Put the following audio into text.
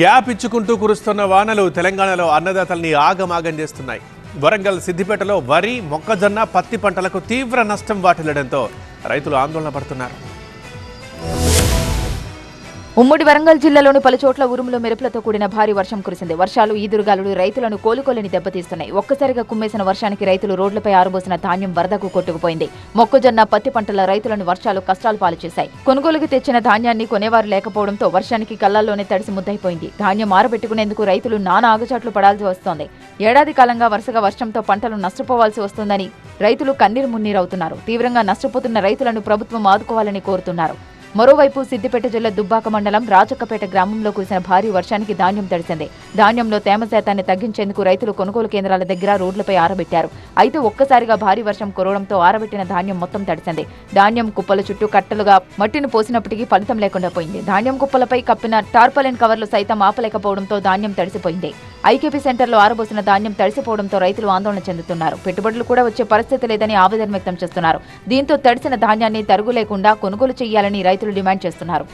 Gap ఇచ్చుకుంటూ కురుస్తున్న వానలు తెలంగాణలో అన్నదాతల్ని ఆగమాగం చేస్తున్నాయి. వరంగల్ సిద్దిపేటలో వరి మొక్కజొన్న పత్తి పంటలకు తీవ్ర నష్టం వాటిల్లడంతో రైతులు ఆందోళన పడుతున్నారు. ఉమ్మడి వరంగల్ జిల్లాలోని పలు చోట్ల ఉరుములు మెరుపులతో కూడిన భారీ వర్షం కురిసింది. వర్షాలు ఈదురుగాలులు రైతులను కోలుకోలేని దెబ్బతీస్తున్నాయి. ఒక్కసారిగా కుమ్మేసిన వర్షానికి రైతులు రోడ్లపై ఆరబోసిన ధాన్యం వరదకు కొట్టుకుపోయింది. మొక్కజొన్న పత్తి పంటల రైతులను వర్షాలు కష్టాలు పాలు చేశాయి కొనుగోలుకు తెచ్చిన ధాన్యాన్ని కొనేవారు లేకపోవడంతో వర్షానికి కళ్ళల్లోనే తడిసి ముద్దైపోయింది ధాన్యం ఆరబెట్టుకునేందుకు రైతులు నానా ఆగచాట్లు పడాల్సి వస్తోంది. ఏడాది కాలంగా వరుసగా వర్షంతో పంటలు నష్టపోవాల్సి వస్తుందని రైతులు కన్నీరు మున్నీరవుతున్నారు. తీవ్రంగా నష్టపోతున్న రైతులను ప్రభుత్వం ఆదుకోవాలని కోరుతున్నారు. మరోవైపు సిద్దిపేట జిల్లా దుబ్బాక మండలం రాజక్కపేట గ్రామంలో కురిసిన భారీ వర్షానికి ధాన్యం తడిసింది. ధాన్యంలో తేమ శాతాన్ని తగ్గించేందుకు రైతులు కొనుగోలు కేంద్రాల దగ్గర రోడ్లపై ఆరబెట్టారు. అయితే ఒక్కసారిగా భారీ వర్షం కురవడంతో ఆరబెట్టిన ధాన్యం మొత్తం తడిసింది. ధాన్యం కుప్పల చుట్టూ కట్టలుగా మట్టిని పోసినప్పటికీ ఫలితం లేకుండా పోయింది. ధాన్యం కుప్పలపై కప్పిన టార్పలిన్ కవర్లు సైతం ఆపలేకపోవడంతో ధాన్యం తడిసిపోయింది. ఐకేపీ సెంటర్లో ఆరబోసిన ధాన్యం తడిసిపోవడంతో రైతులు ఆందోళన చెందుతున్నారు. పెట్టుబడులు కూడా వచ్చే పరిస్థితి లేదని ఆవేదన వ్యక్తం చేస్తున్నారు. దీంతో తడిసిన ధాన్యాన్ని తరుగు లేకుండా కొనుగోలు చేయాలని రైతులు డిమాండ్ చేస్తున్నారు